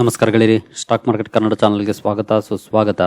ನಮಸ್ಕಾರ ಗೆಳೆಯರಿ, stock market Kannada ಚಾನಲ್ಗೆ ಸ್ವಾಗತ, ಸುಸ್ವಾಗತ.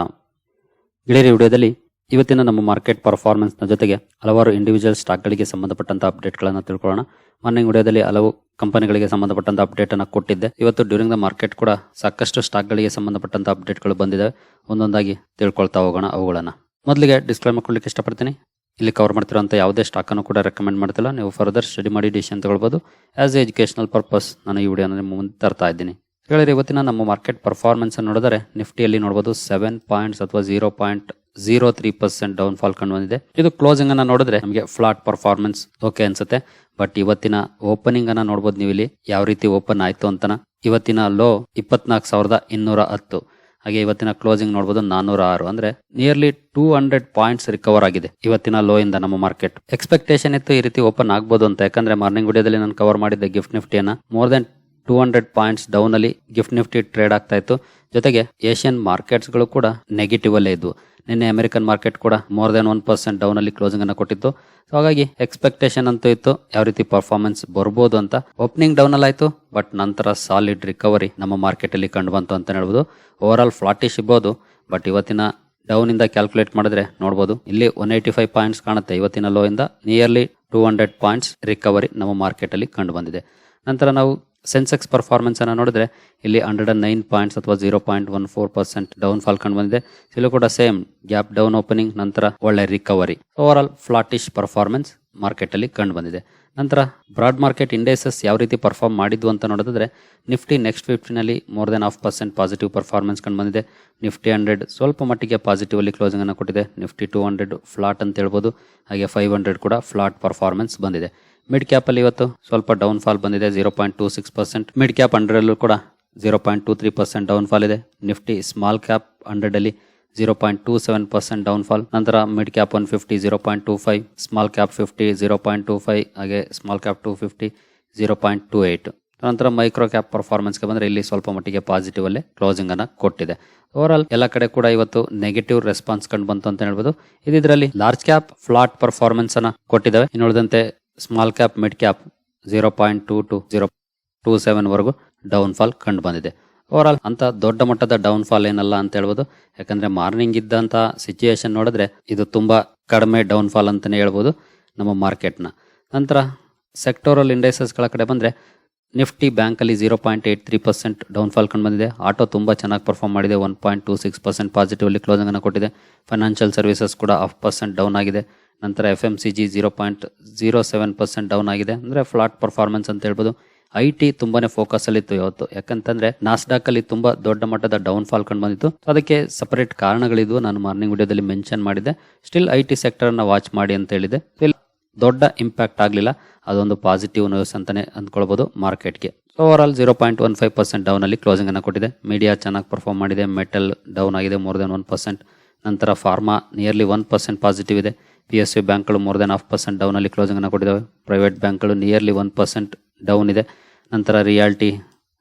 ಗೆಳೆಯರಿ, ವಿಡಿಯೋದಲ್ಲಿ ಇವತ್ತಿನ ನಮ್ಮ ಮಾರ್ಕೆಟ್ ಪರ್ಫಾರ್ಮೆನ್ಸ್ನ ಜೊತೆಗೆ ಹಲವಾರು ಇಂಡಿವಿಜುವಲ್ ಸ್ಟಾಕ್ಗಳಿಗೆ ಸಂಬಂಧಪಟ್ಟಂತ ಅಪ್ಡೇಟ್ಗಳನ್ನು ತಿಳ್ಕೊಳ್ಳೋಣ. ಮೊನ್ನೆ ವಿಡಿಯೋದಲ್ಲಿ ಹಲವು ಕಂಪನಿಗಳಿಗೆ ಸಂಬಂಧಪಟ್ಟಂತ ಅಪ್ಡೇಟ್ ಅನ್ನು ಕೊಟ್ಟಿದ್ದೆ. ಇವತ್ತು ಡ್ಯೂರಿಂಗ್ ದ ಮಾರ್ಕೆಟ್ ಕೂಡ ಸಾಕಷ್ಟು ಸ್ಟಾಕ್ಗಳಿಗೆ ಸಂಬಂಧಪಟ್ಟಂತ ಅಪ್ಡೇಟ್ಗಳು ಬಂದಿದೆ ಒಂದೊಂದಾಗಿ ತಿಳ್ಕೊಳ್ತಾ ಹೋಗೋಣ ಅವುಗಳನ್ನು. ಮೊದಲಿಗೆ ಡಿಸ್ಕ್ಲೈಮರ್ ಕೊಡ್ಲಿಕ್ಕೆ ಇಷ್ಟಪಡ್ತೀನಿ. ಇಲ್ಲಿ ಕವರ್ ಮಾಡ್ತಿರೋಂಥ ಯಾವುದೇ ಸ್ಟಾಕನ್ನು ಕೂಡ ರೆಕಮೆಂಡ್ ಮಾಡ್ತಿಲ್ಲ. ನೀವು ಫರ್ದರ್ ಸ್ಟಡಿ ಮಾಡಿ ಡಿಸಿಷನ್ ತಗೊಳ್ಬೋದು. ಆಸ್ ಎ ಎಜುಕೇಶನಲ್ ಪರ್ಪಸ್ ನಾನು ಈ ವಿಡಿಯೋನ ನಿಮ್ಮ ಮುಂದೆ ತರ್ತಾ ಇದ್ದೀನಿ. ಹೇಳಿದ್ರೆ ಇವತ್ತಿನ ನಮ್ಮ ಮಾರ್ಕೆಟ್ ಪರ್ಫಾರ್ಮೆನ್ಸ್ ಅನ್ನು ನೋಡಿದರೆ ನಿಫ್ಟಿಯಲ್ಲಿ ನೋಡಬಹುದು ಸೆವೆನ್ ಪಾಯಿಂಟ್ಸ್ ಅಥವಾ zero point zero three percent down fall ಕಂಡು ಬಂದಿದೆ. ಇದು ಕ್ಲೋಸಿಂಗ್ ಅನ್ನ ನೋಡಿದ್ರೆ ನಮಗೆ ಫ್ಲಾಟ್ ಪರ್ಫಾರ್ಮೆನ್ಸ್ ಓಕೆ ಅನ್ಸುತ್ತೆ. ಬಟ್ ಇವತ್ತಿನ ಓಪನಿಂಗ್ ಅನ್ನ ನೋಡಬಹುದು ನೀವು ಇಲ್ಲಿ ಯಾವ ರೀತಿ ಓಪನ್ ಆಯ್ತು ಅಂತನ. ಇವತ್ತಿನ ಲೋ ಇಪ್ಪತ್ನಾಲ್ಕು ಸಾವಿರದ ಇನ್ನೂರ ಹತ್ತು. ಹಾಗೆ ಇವತ್ತಿನ ಕ್ಲೋಸಿಂಗ್ ನೋಡಬಹುದು ನಾನೂರ ಆರು. ಅಂದ್ರೆ nearly two hundred points recover ಆಗಿದೆ ಇವತ್ತಿನ ಲೋ ಇಂದ ನಮ್ಮ ಮಾರ್ಕೆಟ್ ಎಕ್ಸ್ಪೆಕ್ಟೇಷನ್ ಇತ್ತು ಈ ರೀತಿ ಓಪನ್ ಆಗ್ಬೋದು ಅಂತ. ಯಾಕಂದ್ರೆ ಮಾರ್ನಿಂಗ್ ವಿಡಿಯೋದಲ್ಲಿ ನಾನು ಕವರ್ ಮಾಡಿದ್ದೆ gift ನಿಫ್ಟಿಯನ್ನ more than two hundred points down ಅಲ್ಲಿ ಗಿಫ್ಟ್ ನಿಫ್ಟಿ ಟ್ರೇಡ್ ಆಗ್ತಾ ಇತ್ತು. ಜೊತೆಗೆ ಏಷ್ಯನ್ ಮಾರ್ಕೆಟ್ಸ್ಗಳು ಕೂಡ ನೆಗೆಟಿವ್ ಅಲ್ಲೇ ಇದ್ವು. ನಿನ್ನೆ ಅಮೆರಿಕನ್ ಮಾರ್ಕೆಟ್ ಕೂಡ more than one percent down ಅಲ್ಲಿ ಕ್ಲೋಸಿಂಗ್ ಅನ್ನು ಕೊಟ್ಟಿತ್ತು. ಸೊ ಹಾಗಾಗಿ ಎಕ್ಸ್ಪೆಕ್ಟೇಷನ್ ಅಂತೂ ಇತ್ತು, ಯಾವ ರೀತಿ ಪರ್ಫಾರ್ಮೆನ್ಸ್ ಬರ್ಬೋದು ಅಂತ. ಓಪನಿಂಗ್ ಡೌನ್ ಅಲ್ಲಿ ಆಯ್ತು ಬಟ್ ನಂತರ ಸಾಲಿಡ್ ರಿಕವರಿ ನಮ್ಮ ಮಾರ್ಕೆಟ್ ಅಲ್ಲಿ ಕಂಡು ಬಂತು ಅಂತ ಹೇಳ್ಬೋದು. ಓವರ್ ಆಲ್ ಫ್ಲಾಟಿಶ್ ಇರ್ಬೋದು ಬಟ್ ಇವತ್ತಿನ ಡೌನ್ ಇಂದ ಕ್ಯಾಲ್ಕುಲೇಟ್ ಮಾಡಿದ್ರೆ ನೋಡಬಹುದು ಇಲ್ಲಿ ಒನ್ ಏಯ್ಟಿ ಫೈವ್ ಪಾಯಿಂಟ್ಸ್ ಕಾಣುತ್ತೆ, ಇವತ್ತಿನ ಲೋ ಇಂದ nearly two hundred points recovery ನಮ್ಮ ಮಾರ್ಕೆಟ್ ಅಲ್ಲಿ ಕಂಡು ಬಂದಿದೆ ನಂತರ ನಾವು ಸೆನ್ಸೆಕ್ಸ್ ಪರ್ಫಾರ್ಮೆನ್ಸ್ ಅನ್ನು ನೋಡಿದ್ರೆ ಇಲ್ಲಿ ಹಂಡ್ರೆಡ್ ಅಂಡ್ ನೈನ್ ಪಾಯಿಂಟ್ಸ್ ಅಥವಾ zero point one four percent down fall ಕಂಡು ಬಂದಿದೆ. ಇಲ್ಲೂ ಕೂಡ ಸೇಮ್ ಗ್ಯಾಪ್ ಡೌನ್ ಓಪನಿಂಗ್ ನಂತರ ಒಳ್ಳೆ recovery overall flattish performance market ಅಲ್ಲಿ ಕಂಡು ಬಂದಿದೆ. ನಂತರ ಬ್ರಾಡ್ ಮಾರ್ಕೆಟ್ ಇಂಡೆಸಸ್ ಯಾವ ರೀತಿ ಪರ್ಫಾರ್ಮ್ ಮಾಡಿದ್ವು ಅಂತ ನೋಡಿದ್ರೆ Nifty next ಫಿಫ್ಟಿನಲ್ಲಿ more than half percent positive performance ಕಂಡು ಬಂದಿದೆ. ನಿಫ್ಟಿ ಹಂಡ್ರೆಡ್ ಸ್ವಲ್ಪ ಮಟ್ಟಿಗೆ ಪಾಸಿಟಿವ್ ಅಲ್ಲಿ ಕ್ಲೋಸಿಂಗ್ ಅನ್ನು ಕೊಟ್ಟಿದೆ. ನಿಫ್ಟಿ ಟೂ ಹಂಡ್ರೆಡ್ ಫ್ಲಾಟ್ ಅಂತ ಹೇಳ್ಬೋದು. ಹಾಗೆ ಫೈವ್ ಹಂಡ್ರೆಡ್ ಕೂಡ ಫ್ಲಾಟ್ ಪರ್ಫಾರ್ಮೆನ್ಸ್ ಬಂದಿದೆ. ಮಿಡ್ ಕ್ಯಾಪ್ ಅಲ್ಲಿ ಇವತ್ತು ಸ್ವಲ್ಪ ಡೌನ್ ಫಾಲ್ ಬಂದಿದೆ zero point two six percent mid cap ಅಂಡ್ರೆಡಲ್ಲೂ ಕೂಡ zero point two three percent down fall ಇದೆ. ನಿಫ್ಟಿ ಸ್ಮಾಲ್ ಕ್ಯಾಪ್ ಹಂಡ್ರೆಡ್ ಅಲ್ಲಿ zero point two seven percent down fall ನಂತರ mid cap one fifty zero point two five small cap fifty zero point two five ಹಾಗೆ small cap two fifty zero point two eight ನಂತರ micro cap ಪರ್ಫಾರ್ಮೆನ್ಸ್ಗೆ ಬಂದರೆ ಇಲ್ಲಿ ಸ್ವಲ್ಪ ಮಟ್ಟಿಗೆ positive ಅಲ್ಲೇ closing ಅನ್ನ ಕೊಟ್ಟಿದೆ. ಓವರ್ ಆಲ್ ಎಲ್ಲ ಕಡೆ ಕೂಡ ಇವತ್ತು ನೆಗೆಟಿವ್ ರೆಸ್ಪಾನ್ಸ್ ಕಂಡು ಬಂತು ಅಂತ ಹೇಳ್ಬೋದು. ಇದರಲ್ಲಿ ಲಾರ್ಜ್ ಕ್ಯಾಪ್ ಫ್ಲಾಟ್ ಪರ್ಫಾರ್ಮೆನ್ಸ್ ಅನ್ನ ಕೊಟ್ಟಿದ್ದಾವೆ. ಇನ್ನು ಉಳಿದಂತೆ small cap mid cap zero point two to zero two seven ವರೆಗೂ ಡೌನ್ ಫಾಲ್ ಕಂಡು ಬಂದಿದೆ. ಓವರ್ ಆಲ್ ಅಂತ ದೊಡ್ಡ ಮಟ್ಟದ ಡೌನ್ ಫಾಲ್ ಏನಲ್ಲ ಅಂತ ಹೇಳ್ಬೋದು. ಯಾಕಂದ್ರೆ ಮಾರ್ನಿಂಗ್ ಇದ್ದಂತ ಸಿಚುಯೇಷನ್ ನೋಡಿದ್ರೆ ಇದು ತುಂಬಾ ಕಡಿಮೆ ಡೌನ್ ಫಾಲ್ ಅಂತಾನೆ ಹೇಳ್ಬೋದು ನಮ್ಮ ಮಾರ್ಕೆಟ್ನ ನಂತರ ಸೆಕ್ಟೋರಲ್ ಇಂಡೈಸಸ್ಗಳ ಕಡೆ ಬಂದರೆ ನಿಫ್ಟಿ ಬ್ಯಾಂಕಲ್ಲಿ zero point eight three percent down fall ಕಂಡು ಬಂದಿದೆ. ಆಟೋ ತುಂಬ ಚೆನ್ನಾಗಿ ಪರ್ಫಾರ್ಮ್ ಮಾಡಿದೆ. One point two six percent positively ಅಲ್ಲಿ ಕ್ಲೋಸಿಂಗ್ ಅನ್ನು ಕೊಟ್ಟಿದೆ. ಫೈನಾನ್ಷಿಯಲ್ ಸರ್ವಿಸಸ್ ಕೂಡ ಹಾಫ್ ಪರ್ಸೆಂಟ್ ಡೌನ್ ಆಗಿದೆ. ನಂತರ F M C G zero point zero seven percent down ಆಗಿದೆ. ಅಂದರೆ ಫ್ಲಾಟ್ ಪರ್ಫಾರ್ಮೆನ್ಸ್ ಅಂತ ಹೇಳ್ಬೋದು. ಐ ಟಿ ತುಂಬಾನೇ ಫೋಕಸ್ ಅಲ್ಲಿ ಇತ್ತು ಇವತ್ತು ಯಾಕಂತಂದ್ರೆ ನಾಸ್ಡಾಕ್ ಅಲ್ಲಿ ತುಂಬಾ ದೊಡ್ಡ ಮಟ್ಟದ ಡೌನ್ ಫಾಲ್ ಕಂಡು ಬಂದಿತ್ತು. ಅದಕ್ಕೆ ಸಪರೇಟ್ ಕಾರಣಗಳಿದ್ವು ನಾನು ಮಾರ್ನಿಂಗ್ ವಿಡಿಯೋದಲ್ಲಿ ಮೆನ್ಷನ್ ಮಾಡಿದೆ still I T sector watch ಮಾಡಿ ಅಂತ ಹೇಳಿದೆ. ದೊಡ್ಡ ಇಂಪ್ಯಾಕ್ಟ್ ಆಗಲಿಲ್ಲ. ಅದೊಂದು ಪಾಸಿಟಿವ್ ನ್ಯೂಸ್ ಅಂತಾನೆ ಅಂದ್ಕೊಳ್ಬಹುದು ಮಾರ್ಕೆಟ್ಗೆ. Overall zero point one five percent down ಅಲ್ಲಿ ಕ್ಲೋಸಿಂಗ್ ಅನ್ನು ಕೊಟ್ಟಿದೆ. ಮೀಡಿಯಾ ಚೆನ್ನಾಗಿ ಪರ್ಫಾರ್ಮ್ ಮಾಡಿದೆ. ಮೆಟಲ್ ಡೌನ್ ಆಗಿದೆ ಮೋರ್ ದೆನ್ ಒನ್ ಪರ್ಸೆಂಟ್ ನಂತರ pharma nearly one percent positive ಇದೆ. ಪಿ ಎಸ್ ಯು ಬ್ಯಾಂಕ್ಗಳು ಮೋರ್ ದೆನ್ ಹಾಫ್ ಪರ್ಸೆಂಟ್ ಡೌನಲ್ಲಿ ಕ್ಲೋಸಿಂಗನ್ನು ಕೊಟ್ಟಿದ್ದಾವೆ ಪ್ರೈವೇಟ್ ಬ್ಯಾಂಕ್ಗಳು ನಿಯರ್ಲಿ ಒನ್ ಪರ್ಸೆಂಟ್ ಡೌನ್ ಇದೆ. ನಂತರ realty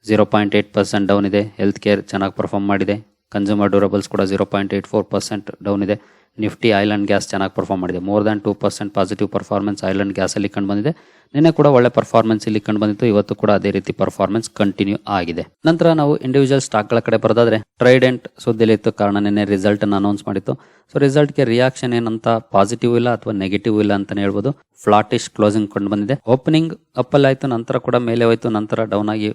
zero point eight percent down ಇದೆ. ಹೆಲ್ತ್ ಕೇರ್ ಚೆನ್ನಾಗಿ ಪರ್ಫಾರ್ಮ್ ಮಾಡಿದೆ. ಕನ್ಸ್ಯೂಮರ್ ಡ್ಯೂರಬಲ್ಸ್ ಕೂಡ zero point eight four percent down ಇದೆ. ನಿಫ್ಟಿ ಐಲ್ಯಾಂಡ್ ಗ್ಯಾಸ್ ಚೆನ್ನಾಗಿ ಪರ್ಫಾರ್ಮ್ ಮಾಡಿದೆ. More than two percent positive performance oil and gas ಅಲ್ಲಿ ಕಂಡು ಬಂದಿದೆ ನಿನ್ನೆ ಕೂಡ ಒಳ್ಳೆ ಪರ್ಫಾರ್ಮೆನ್ಸ್ ಇಲ್ಲಿ ಕಂಡು ಬಂದಿತ್ತು ಇವತ್ತು ಕೂಡ ಅದೇ ರೀತಿ ಪರ್ಫಾರ್ಮೆನ್ಸ್ ಕಂಟಿನ್ಯೂ ಆಗಿದೆ. ನಂತರ ನಾವು ಇಂಡಿವಿಜುವಲ್ ಸ್ಟಾಕ್ಗಳ ಕಡೆ ಬರೋದಾದ್ರೆ ಟ್ರೈಡೆಂಟ್ ಸುದ್ದಿಲಿತ್ತು ಕಾರಣ ನಿನ್ನೆ ರಿಸಲ್ಟ್ ಅನ್ನು ಅನೌನ್ಸ್ ಮಾಡಿತ್ತು. ಸೊ ರಿಸಲ್ಟ್ಗೆ ರಿಯಾಕ್ಷನ್ ಏನಂತ ಪಾಸಿಟಿವ್ ಇಲ್ಲ ಅಥವಾ ನೆಗೆಟಿವ್ ಇಲ್ಲ ಅಂತಾನೆ ಹೇಳ್ಬೋದು. ಫ್ಲಾಟಿಶ್ ಕ್ಲೋಸಿಂಗ್ ಕಂಡು ಬಂದಿದೆ ಓಪನಿಂಗ್ ಅಪ್ಪಲ್ಲಿ ಆಯಿತು, ನಂತರ ಕೂಡ ಮೇಲೆ ಹೋಯಿತು, ನಂತರ ಡೌನ್ ಆಗಿ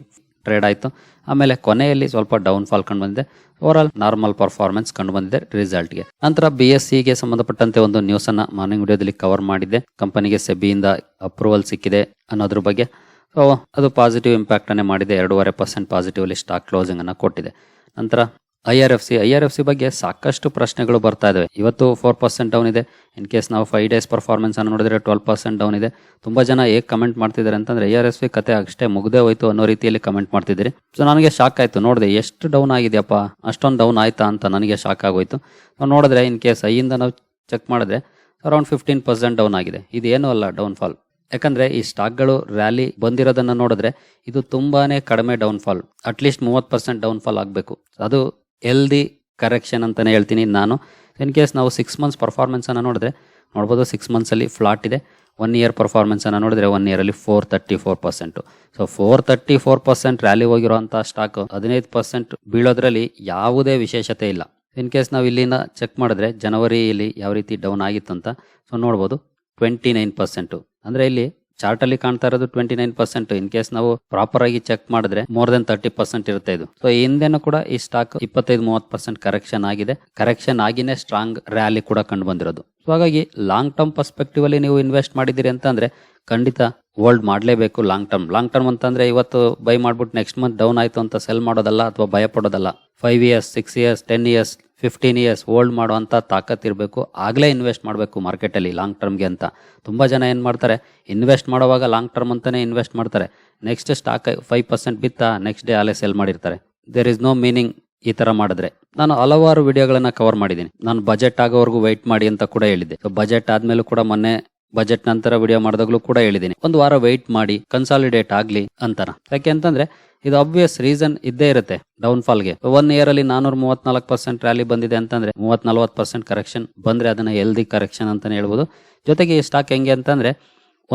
ಟ್ರೇಡ್ ಆಯಿತು. ಆಮೇಲೆ ಕೊನೆಯಲ್ಲಿ ಸ್ವಲ್ಪ ಡೌನ್ ಫಾಲ್ ಕಂಡು ಬಂದಿದೆ ಓವರ್ ಆಲ್ ನಾರ್ಮಲ್ ಪರ್ಫಾರ್ಮೆನ್ಸ್ ಕಂಡು ಬಂದಿದೆ ರಿಸಲ್ಟ್ಗೆ. ನಂತರ ಬಿ ಎಸ್ ಸಿಗೆ ಸಂಬಂಧಪಟ್ಟಂತೆ ಒಂದು ನ್ಯೂಸ್ ಅನ್ನ ಮಾರ್ನಿಂಗ್ ವಿಡಿಯೋದಲ್ಲಿ ಕವರ್ ಮಾಡಿದ್ದೆ. ಕಂಪನಿಗೆ ಸೆಬಿಯಿಂದ ಅಪ್ರೂವಲ್ ಸಿಕ್ಕಿದೆ ಅನ್ನೋದ್ರ ಬಗ್ಗೆ. ಸೊ ಅದು ಪಾಸಿಟಿವ್ ಇಂಪ್ಯಾಕ್ಟ್ ಅನ್ನೇ ಮಾಡಿದೆ. ಎರಡೂವರೆ ಪರ್ಸೆಂಟ್ ಪಾಸಿಟಿವ್ ಅಲ್ಲಿ ಸ್ಟಾಕ್ ಕ್ಲೋಸಿಂಗ್ ಅನ್ನ ಕೊಟ್ಟಿದೆ. ನಂತರ I R F C, I R F C ಬಗ್ಗೆ ಸಾಕಷ್ಟು ಪ್ರಶ್ನೆಗಳು ಬರ್ತಾ ಇದಾವೆ. ಇವತ್ತು ಫೋರ್ ಪರ್ಸೆಂಟ್ ಡೌನ್ ಇದೆ. ಇನ್ ಕೇಸ್ ನಾವು ಫೈವ್ ಡೇಸ್ ಪರ್ಫಾರ್ಮೆನ್ಸ್ ಅನ್ನು ನೋಡಿದ್ರೆ ಟ್ವೆಲ್ ಪರ್ಸೆಂಟ್ ಡೌನ್ ಇದೆ. ತುಂಬಾ ಜನ ಹೇಗೆ ಕಮೆಂಟ್ ಮಾಡ್ತಿದ್ದಾರೆ ಅಂತಂದ್ರೆ, ಐ ಆರ್ ಎಫ್ ಸಿ ಕತೆ ಅಷ್ಟೇ ಮುಗ್ದೇ ಹೋಯ್ತು ಅನ್ನೋ ರೀತಿಯಲ್ಲಿ ಕಮೆಂಟ್ ಮಾಡ್ತಿದ್ದೀರಿ. ಸೊ ನನಗೆ ಶಾಕ್ ಆಯ್ತು. ನೋಡಿದೆ, ಎಷ್ಟು ಡೌನ್ ಆಗಿದೆಯಪ್ಪ? ಅಷ್ಟೊಂದು ಡೌನ್ ಆಯ್ತಾ ಅಂತ ನನಗೆ ಶಾಕ್ ಆಗೋಯ್ತು. ನಾವು ನೋಡಿದ್ರೆ ಇನ್ ಕೇಸ್ ಐಯಿಂದ ನಾವು ಚೆಕ್ ಮಾಡಿದ್ರೆ ಅರೌಂಡ್ ಫಿಫ್ಟೀನ್ ಪರ್ಸೆಂಟ್ ಡೌನ್ ಆಗಿದೆ. ಇದೇನು ಅಲ್ಲ ಡೌನ್ ಫಾಲ್ ಯಾಕಂದ್ರೆ ಈ ಸ್ಟಾಕ್ಗಳು ರ್ಯಾಲಿ ಬಂದಿರೋದನ್ನ ನೋಡಿದ್ರೆ, ಇದು ತುಂಬಾನೇ ಕಡಿಮೆ ಡೌನ್ ಫಾಲ್ ಅಟ್ಲೀಸ್ಟ್ ಮೂವತ್ತು ಪರ್ಸೆಂಟ್ ಡೌನ್ ಫಾಲ್ ಆಗಬೇಕು. ಅದು ಎಲ್ದಿ ಕರೆಕ್ಷನ್ ಅಂತಲೇ ಹೇಳ್ತೀನಿ ನಾನು. ಇನ್ ಕೇಸ್ ನಾವು ಸಿಕ್ಸ್ ಮಂತ್ಸ್ ಪರ್ಫಾರ್ಮೆನ್ಸನ್ನು ನೋಡಿದ್ರೆ, ನೋಡ್ಬೋದು ಸಿಕ್ಸ್ ಮಂತ್ಸಲ್ಲಿ ಫ್ಲಾಟ್ ಇದೆ. ಒನ್ ಇಯರ್ ಪರ್ಫಾರ್ಮೆನ್ಸನ್ನು ನೋಡಿದ್ರೆ one ಇಯರಲ್ಲಿ four thirty four percent so four thirty four percent rally ಹೋಗಿರುವಂಥ stock ಹದಿನೈದು ಪರ್ಸೆಂಟ್ ಬೀಳೋದ್ರಲ್ಲಿ ಯಾವುದೇ ವಿಶೇಷತೆ ಇಲ್ಲ. ಇನ್ ಕೇಸ್ ನಾವು ಇಲ್ಲಿಂದ ಚೆಕ್ ಮಾಡಿದ್ರೆ ಜನವರಿಯಲ್ಲಿ ಯಾವ ರೀತಿ ಡೌನ್ ಆಗಿತ್ತು ಅಂತ ಸೊ ನೋಡ್ಬೋದು ಟ್ವೆಂಟಿ ನೈನ್ ಪರ್ಸೆಂಟು ಅಂದರೆ ಇಲ್ಲಿ ಚಾರ್ಟ್ ಅಲ್ಲಿ ಕಾಣ್ತಾ ಇರೋದು twenty nine percent in case ನಾವು ಪ್ರಾಪರ್ ಆಗಿ ಚೆಕ್ ಮಾಡಿದ್ರೆ ಮೋರ್ ದೆನ್ ತರ್ಟಿ ಪರ್ಸೆಂಟ್ ಇರುತ್ತೆ ಇದು. ಸೊ ಹಿಂದೆನೂ ಕೂಡ ಈ ಸ್ಟಾಕ್ ಇಪ್ಪತ್ತೈದು ಮೂವತ್ತು ಪರ್ಸೆಂಟ್ ಕರೆಕ್ಷನ್ ಆಗಿದೆ. ಕರೆಕ್ಷನ್ ಆಗಿನೇ ಸ್ಟ್ರಾಂಗ್ ರ್ಯಾಲಿ ಕೂಡ ಕಂಡು ಬಂದಿರೋದು. ಸೊ ಹಾಗಾಗಿ ಲಾಂಗ್ ಟರ್ಮ್ ಪರ್ಸ್ಪೆಕ್ಟಿವ್ ಅಲ್ಲಿ ನೀವು ಇನ್ವೆಸ್ಟ್ ಮಾಡಿದಿರಿ ಅಂತಂದ್ರೆ ಖಂಡಿತ ಹೋಲ್ಡ್ ಮಾಡಲೇಬೇಕು ಲಾಂಗ್ ಟರ್ಮ್ ಲಾಂಗ್ ಟರ್ಮ್ ಅಂತಂದ್ರೆ ಇವತ್ತು ಬೈ ಮಾಡ್ಬಿಟ್ಟು ನೆಕ್ಸ್ಟ್ ಮಂತ್ ಡೌನ್ ಆಯ್ತು ಅಂತ ಸೆಲ್ ಮಾಡೋದಲ್ಲ ಅಥವಾ ಭಯ ಪಡೋದಲ್ಲ five years six years ten years fifteen years old ಮಾಡುವಂಥ ತಾಕತ್ ಇರಬೇಕು, ಆಗಲೇ ಇನ್ವೆಸ್ಟ್ ಮಾಡಬೇಕು ಮಾರ್ಕೆಟಲ್ಲಿ ಲಾಂಗ್ ಟರ್ಮ್ಗೆ ಅಂತ. ತುಂಬ ಜನ ಏನು ಮಾಡ್ತಾರೆ ಇನ್ವೆಸ್ಟ್ ಮಾಡುವಾಗ ಲಾಂಗ್ ಟರ್ಮ್ ಅಂತಲೇ ಇನ್ವೆಸ್ಟ್ ಮಾಡ್ತಾರೆ. ನೆಕ್ಸ್ಟ್ ಸ್ಟಾಕ್ ಫೈವ್ ಪರ್ಸೆಂಟ್ ಬಿತ್ತ ನೆಕ್ಸ್ಟ್ ಡೇ ಅಲ್ಲೇ ಸೆಲ್ ಮಾಡಿರ್ತಾರೆ. ದೇರ್ ಇಸ್ ನೋ ಮೀನಿಂಗ್ ಈ ಥರ ಮಾಡಿದ್ರೆ. ನಾನು ಹಲವಾರು ವಿಡಿಯೋಗಳನ್ನ ಕವರ್ ಮಾಡಿದ್ದೀನಿ. ನಾನು ಬಜೆಟ್ ಆಗೋವರೆಗೂ ವೆಯ್ಟ್ ಮಾಡಿ ಅಂತ ಕೂಡ ಹೇಳಿದ್ದೆ. ಬಜೆಟ್ ಆದಮೇಲೂ ಕೂಡ ಮೊನ್ನೆ ಬಜೆಟ್ ನಂತರ ವಿಡಿಯೋ ಮಾಡಿದಾಗಲೂ ಕೂಡ ಹೇಳಿದ್ದೀನಿ ಒಂದು ವಾರ ವೆಯ್ಟ್ ಮಾಡಿ ಕನ್ಸಾಲಿಡೇಟ್ ಆಗಲಿ ಅಂತಾನ. ಯಾಕೆ ಅಂತಂದ್ರೆ, ಇದು ಅಬ್ವಿಯಸ್ ರೀಸನ್ ಇದ್ದೇ ಇರುತ್ತೆ ಡೌನ್ ಫಾಲ್ಗೆ ಒನ್ ಇಯರ್ ಅಲ್ಲಿ ನಾನೂರ ಮೂವತ್ನಾಲ್ಕು ಪರ್ಸೆಂಟ್ ರ್ಯಾಲಿ ಬಂದಿದೆ ಅಂತಂದ್ರೆ ಮೂವತ್ ನಲ್ವತ್ತು ಪರ್ಸೆಂಟ್ ಕರೆಕ್ಷನ್ ಬಂದ್ರೆ ಅದನ್ನ ಹೆಲ್ದಿ ಕರೆಕ್ಷನ್ ಅಂತಾನೆ ಹೇಳ್ಬೋದು. ಜೊತೆಗೆ ಈ ಸ್ಟಾಕ್ ಹೆಂಗೆ ಅಂತಂದ್ರೆ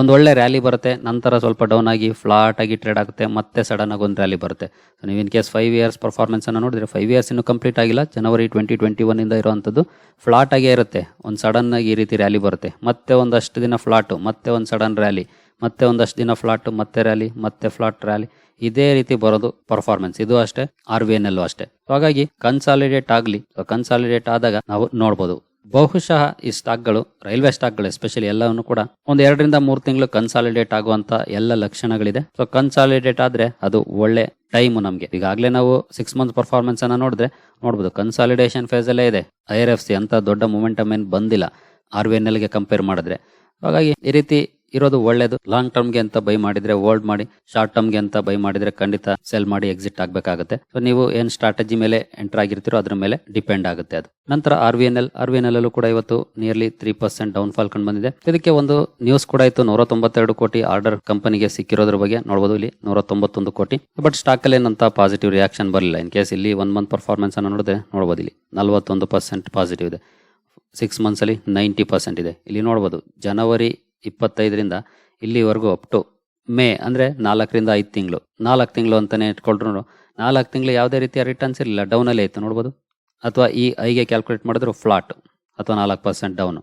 ಒಂದು ಒಳ್ಳೆ ರ್ಯಾಲಿ ಬರುತ್ತೆ, ನಂತರ ಸ್ವಲ್ಪ ಡೌನ್ ಆಗಿ ಫ್ಲಾಟ್ ಆಗಿ ಟ್ರೇಡ್ ಆಗುತ್ತೆ, ಮತ್ತೆ ಸಡನ್ ಆಗಿ ಒಂದು ರ್ಯಾಲಿ ಬರುತ್ತೆ. ಸೊ ನೀವು in case five years performance ಅನ್ನು ನೋಡಿದ್ರೆ ಫೈವ್ ಇಯರ್ಸ್ ಇನ್ನೂ ಕಂಪ್ಲೀಟ್ ಆಗಿಲ್ಲ ಜನವರಿ ಟ್ವೆಂಟಿ ಟ್ವೆಂಟಿ ಒನ್ ಇಂದ ಇರುವಂಥದ್ದು ಫ್ಲಾಟ್ ಆಗೇ ಇರುತ್ತೆ, ಒಂದು ಸಡನ್ ಆಗಿ ಈ ರೀತಿ ರ್ಯಾಲಿ ಬರುತ್ತೆ. ಮತ್ತೆ ಒಂದಷ್ಟು ದಿನ ಫ್ಲಾಟು ಮತ್ತೆ ಒಂದು ಸಡನ್ ರ್ಯಾಲಿ ಮತ್ತೆ ಒಂದಷ್ಟು ದಿನ ಫ್ಲಾಟ್ ಮತ್ತೆ ರ್ಯಾಲಿ ಮತ್ತೆ ಫ್ಲಾಟ್ ರ್ಯಾಲಿ ಇದೇ ರೀತಿ ಬರೋದು ಪರ್ಫಾರ್ಮೆನ್ಸ್ ಇದು ಅಷ್ಟೇ ಆರ್ ವಿ ಎನ್ ಅಲ್ಲೂ ಅಷ್ಟೇ. ಹಾಗಾಗಿ ಕನ್ಸಾಲಿಡೇಟ್ ಆಗಲಿ ಕನ್ಸಾಲಿಡೇಟ್ ಆದಾಗ ನಾವು ನೋಡ್ಬೋದು. ಬಹುಶಃ ಈ ಸ್ಟಾಕ್ಗಳು, ರೈಲ್ವೆ ಸ್ಟಾಕ್ಗಳು ಎಸ್ಪೆಷಲಿ ಎಲ್ಲವನ್ನು ಕೂಡ ಒಂದು ಎರಡರಿಂದ ಮೂರು ತಿಂಗಳು ಕನ್ಸಾಲಿಡೇಟ್ ಆಗುವಂತ ಎಲ್ಲ ಲಕ್ಷಣಗಳಿದೆ. ಸೊ ಕನ್ಸಾಲಿಡೇಟ್ ಆದ್ರೆ ಅದು ಒಳ್ಳೆ ಟೈಮ್ ನಮಗೆ. ಈಗಾಗಲೇ ನಾವು ಸಿಕ್ಸ್ ಮಂತ್ ಪರ್ಫಾರ್ಮೆನ್ಸ್ ಅನ್ನ ನೋಡಿದ್ರೆ ನೋಡ್ಬೋದು ಕನ್ಸಾಲಿಡೇಷನ್ ಫೇಸ್ ಅಲ್ಲೇ ಇದೆ. ಐ ಆರ್ ಎಫ್ ಸಿ ಅಂತ ದೊಡ್ಡ ಮೂಮೆಂಟಮ್ ಏನು ಬಂದಿಲ್ಲ. ಆರ್ ವಿ ಎನ್ ಎಲ್ಗೆ ಕಂಪೇರ್ ಮಾಡಿದ್ರೆ. ಹಾಗಾಗಿ ಈ ರೀತಿ ಇರೋದು ಒಳ್ಳೇದು. ಲಾಂಗ್ ಟರ್ಮ್ಗೆ ಅಂತ ಬೈ ಮಾಡಿದ್ರೆ ಹೋಲ್ಡ್ ಮಾಡಿ ಶಾರ್ಟ್ ಟರ್ಮ್ಗೆ ಅಂತ ಬೈ ಮಾಡಿದ್ರೆ ಖಂಡಿತ ಸೆಲ್ ಮಾಡಿ ಎಕ್ಸಿಟ್ ಆಗಬೇಕಾಗುತ್ತೆ. ಸೊ ನೀವು ಏನ್ ಸ್ಟ್ರಾಟಜಿ ಮೇಲೆ ಎಂಟರ್ ಆಗಿರ್ತೀರೋ ಅದ್ರ ಮೇಲೆ ಡಿಪೆಂಡ್ ಆಗುತ್ತೆ ಅದು. ನಂತರ R V N L R V N L ಅಲ್ಲೂ ಕೂಡ ಇವತ್ತು nearly three percent down fall ಕಂಡು ಬಂದಿದೆ. ಇದಕ್ಕೆ ಒಂದು ನ್ಯೂಸ್ ಕೂಡ ಇತ್ತು ನೂರ ತೊಂಬತ್ತೆರಡು ಕೋಟಿ ಆರ್ಡರ್ ಕಂಪನಿಗೆ ಸಿಕ್ಕಿರೋದ್ರ ಬಗ್ಗೆ ನೋಡಬಹುದು ಇಲ್ಲಿ ನೂರ ತೊಂಬತ್ತೊಂದು ಕೋಟಿ. ಬಟ್ ಸ್ಟಾಕ್ ಅಲ್ಲಿ ಏನಂತ ಪಾಸಿಟಿವ್ ರಿಯಾಕ್ಷನ್ ಬರಲಿಲ್ಲ. ಇನ್ ಕೇಸ್ ಇಲ್ಲಿ ಒನ್ ಮಂತ್ ಪರ್ಫಾರ್ಮೆನ್ಸ್ ಅನ್ನು ನೋಡಿದ್ರೆ ನೋಡಬಹುದು ಇಲ್ಲಿ, ನಲವತ್ತೊಂದು ಪರ್ಸೆಂಟ್ ಪಾಸಿಟಿವ್ ಇದೆ. ಸಿಕ್ಸ್ ಮಂತ್ಸ್ ಅಲ್ಲಿ ನೈಂಟಿ ಪರ್ಸೆಂಟ್ ಇದೆ. ಇಲ್ಲಿ ನೋಡಬಹುದು ಜನವರಿ ಇಪ್ಪತ್ತೈದರಿಂದ ಇಲ್ಲಿವರೆಗೂ ಅಪ್ ಟು ಮೇ ಅಂದರೆ ನಾಲ್ಕರಿಂದ ಐದು ತಿಂಗಳು. ನಾಲ್ಕು ತಿಂಗಳು ಅಂತಲೇ ಇಟ್ಕೊಂಡ್ರು ನಾಲ್ಕು ತಿಂಗಳು ಯಾವುದೇ ರೀತಿಯ ರಿಟರ್ನ್ಸ್ ಇರಲಿಲ್ಲ. ಡೌನಲ್ಲೇ ಇತ್ತು ನೋಡ್ಬೋದು. ಅಥವಾ ಈ ಐಗೆ ಕ್ಯಾಲ್ಕುಲೇಟ್ ಮಾಡಿದ್ರು ಫ್ಲಾಟ್ ಅಥವಾ ನಾಲ್ಕು ಪರ್ಸೆಂಟ್ ಡೌನ್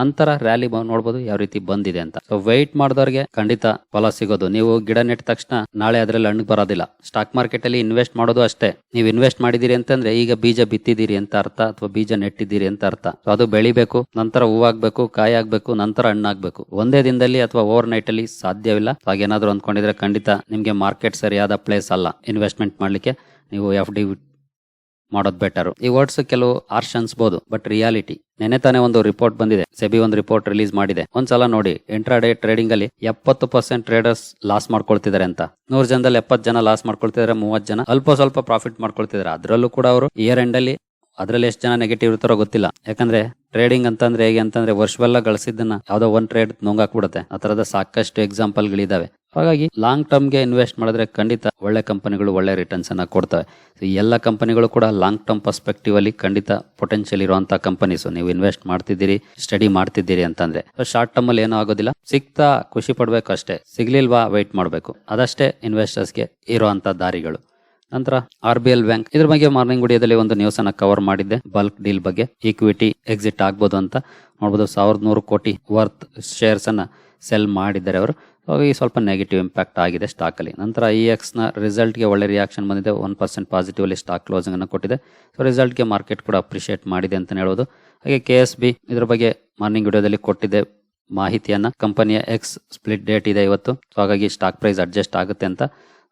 ನಂತರ ರ್ಯಾಲಿ ನೋಡ್ಬೋದು ಯಾವ ರೀತಿ ಬಂದಿದೆ ಅಂತ. ಸೊ ವೈಟ್ ಮಾಡಿದವ್ರಿಗೆ ಖಂಡಿತ ಫಲ ಸಿಗೋದು. ನೀವು ಗಿಡ ನೆಟ್ಟ ತಕ್ಷಣ ನಾಳೆ ಅದರಲ್ಲಿ ಹಣ್ಣು ಬರೋದಿಲ್ಲ. ಸ್ಟಾಕ್ ಮಾರ್ಕೆಟ್ ಅಲ್ಲಿ ಇನ್ವೆಸ್ಟ್ ಮಾಡೋದು ಅಷ್ಟೇ. ನೀವು ಇನ್ವೆಸ್ಟ್ ಮಾಡಿದಿರಿ ಅಂತಂದ್ರೆ ಈಗ ಬೀಜ ಬಿತ್ತಿದೀರಿ ಅಂತ ಅರ್ಥ ಅಥವಾ ಬೀಜ ನೆಟ್ಟಿದ್ದೀರಿ ಅಂತ ಅರ್ಥ. ಅದು ಬೆಳಿಬೇಕು, ನಂತರ ಹೂವಾಗ್ಬೇಕು ಕಾಯಿ ಆಗ್ಬೇಕು ನಂತರ ಹಣ್ಣಾಗ್ಬೇಕು. ಒಂದೇ ದಿನದಲ್ಲಿ ಅಥವಾ ಓವರ್ ನೈಟ್ ಅಲ್ಲಿ ಸಾಧ್ಯವಿಲ್ಲ. ಹಾಗೇನಾದ್ರೂ ಅಂದ್ಕೊಂಡಿದ್ರೆ ಖಂಡಿತ ನಿಮ್ಗೆ ಮಾರ್ಕೆಟ್ ಸರಿಯಾದ ಪ್ಲೇಸ್ ಅಲ್ಲ. ಇನ್ವೆಸ್ಟ್ಮೆಂಟ್ ಮಾಡ್ಲಿಕ್ಕೆ ನೀವು ಎಫ್ ಡಿ ಮಾಡೋದು ಬೆಟರ್ ಈ ವರ್ಡ್ಸ್ ಕೆಲವು ಆರ್ಶ್ ಅನ್ಸ್ಬೋದು ಬಟ್ ರಿಯಾಲಿಟಿ ನೆನೆ ತಾನೇ ಒಂದು ರಿಪೋರ್ಟ್ ಬಂದಿದೆ. ಸೆಬಿ ಒಂದು ರಿಪೋರ್ಟ್ ರಿಲೀಸ್ ಮಾಡಿದೆ. ಒಂದ್ಸಲ ನೋಡಿ ಇಂಟ್ರಾಡೇ ಟ್ರೇಡಿಂಗ್ ಅಲ್ಲಿ ಎಪ್ಪತ್ತು ಪರ್ಸೆಂಟ್ ಟ್ರೇಡರ್ಸ್ ಲಾಸ್ ಮಾಡ್ಕೊಳ್ತಿದ್ದಾರೆ ಅಂತ. ನೂರ್ ಜನದಲ್ಲಿ ಎಪ್ಪತ್ತು ಜನ ಲಾಸ್ ಮಾಡ್ಕೊಳ್ತಿದ್ದಾರೆ, ಮೂವತ್ತು ಜನ ಅಲ್ಪ ಸ್ವಲ್ಪ ಪ್ರಾಫಿಟ್ ಮಾಡ್ಕೊಳ್ತಿದ್ದಾರೆ. ಅದರಲ್ಲೂ ಕೂಡ ಅವರು ಇಯರ್ ಎಂಡ್ ಅಲ್ಲಿ ಅದ್ರಲ್ಲಿ ಎಷ್ಟು ಜನ ನೆಗೆಟಿವ್ ಇರ್ತಾರೋ ಗೊತ್ತಿಲ್ಲ. ಯಾಕಂದ್ರೆ ಟ್ರೇಡಿಂಗ್ ಅಂತಂದ್ರೆ ಹೇಗೆ ಅಂತಂದ್ರೆ ವರ್ಷವೆಲ್ಲ ಗಳಿಸಿದ್ದನ್ನ ಯಾವ್ದೋ ಒಂದ್ ಟ್ರೇಡ್ ನುಂಗಾಕ್ಬಿಡುತ್ತೆ ಆ ತರದ ಸಾಕಷ್ಟು ಎಕ್ಸಾಂಪಲ್ ಗಳಿದಾವೆ. ಹಾಗಾಗಿ ಲಾಂಗ್ ಟರ್ಮ್ಗೆ ಇನ್ವೆಸ್ಟ್ ಮಾಡಿದ್ರೆ ಖಂಡಿತ ಒಳ್ಳೆ ಕಂಪನಿಗಳು ಒಳ್ಳೆ ರಿಟರ್ನ್ಸ್ ಅನ್ನ ಕೊಡ್ತವೆ. ಸೊ ಎಲ್ಲ ಕಂಪನಿಗಳು ಕೂಡ ಲಾಂಗ್ ಟರ್ಮ್ ಪರ್ಸ್ಪೆಕ್ಟಿವ್ ಅಲ್ಲಿ ಖಂಡಿತ ಪೊಟೆನ್ಷಿಯಲ್ ಇರುವಂತಹ ಕಂಪನೀಸ್ ನೀವು ಇನ್ವೆಸ್ಟ್ ಮಾಡ್ತಿದ್ದೀರಿ ಸ್ಟಡಿ ಮಾಡ್ತಿದ್ದೀರಿ ಅಂತಂದ್ರೆ. ಶಾರ್ಟ್ ಟರ್ಮ್ ಅಲ್ಲಿ ಏನೂ ಆಗೋದಿಲ್ಲ. ಸಿಗ್ತಾ ಖುಷಿ ಪಡ್ಬೇಕು ಅಷ್ಟೇ. ಸಿಗ್ಲಿಲ್ವಾ ವೆಯ್ಟ್ ಮಾಡಬೇಕು. ಅದಷ್ಟೇ ಇನ್ವೆಸ್ಟರ್ಸ್ಗೆ ಇರುವಂತಹ ದಾರಿಗಳು. ನಂತರ ಆರ್ ಬಿ ಎಲ್ ಬ್ಯಾಂಕ್ ಇದ್ರ ಬಗ್ಗೆ ಮಾರ್ನಿಂಗ್ ವಿಡಿಯೋದಲ್ಲಿ ಒಂದು ನ್ಯೂಸ್ ಅನ್ನ ಕವರ್ ಮಾಡಿದ್ದೆ. ಬಲ್ಕ್ ಡೀಲ್ ಬಗ್ಗೆ ಈಕ್ವಿಟಿ ಎಕ್ಸಿಟ್ ಆಗ್ಬೋದು ಅಂತ. ನೋಡ್ಬೋದು ಸಾವಿರದ ನೂರು ಕೋಟಿ ವರ್ತ್ ಶೇರ್ಸ್ ಅನ್ನ ಸೆಲ್ ಮಾಡಿದ್ದಾರೆ ಅವರು. ಹಾಗಾಗಿ ಸ್ವಲ್ಪ ನೆಗೆಟಿವ್ ಇಂಪ್ಯಾಕ್ಟ್ ಆಗಿದೆ ಸ್ಟಾಕಲ್ಲಿ ನಂತರ ಇ ಎಕ್ಸ್ನ ರಿಸಲ್ಟ್ಗೆ ಒಳ್ಳೆ ರಿಯಾಕ್ಷನ್ ಬಂದಿದೆ. ಒನ್ ಪರ್ಸೆಂಟ್ ಪಾಸಿಟಿವ್ ಅಲ್ಲಿ ಸ್ಟಾಕ್ ಕ್ಲೋಸಿಂಗ್ ಅನ್ನು ಕೊಟ್ಟಿದೆ. ಸೊ ರಿಸಲ್ಟ್ಗೆ ಮಾರ್ಕೆಟ್ ಕೂಡ ಅಪ್ರಿಷಿಯೇಟ್ ಮಾಡಿದೆ ಅಂತಲೇ ಹೇಳ್ಬೋದು. ಹಾಗೆ ಕೆ ಎಸ್ ಬಿ ಇದ್ರ ಬಗ್ಗೆ ಮಾರ್ನಿಂಗ್ ವಿಡಿಯೋದಲ್ಲಿ ಕೊಟ್ಟಿದೆ ಮಾಹಿತಿಯನ್ನು. ಕಂಪನಿಯ ಎಕ್ಸ್ ಸ್ಪ್ಲಿಟ್ ಡೇಟ್ ಇದೆ ಇವತ್ತು. ಸೊ ಹಾಗಾಗಿ ಸ್ಟಾಕ್ ಪ್ರೈಸ್ ಅಡ್ಜಸ್ಟ್ ಆಗುತ್ತೆ ಅಂತ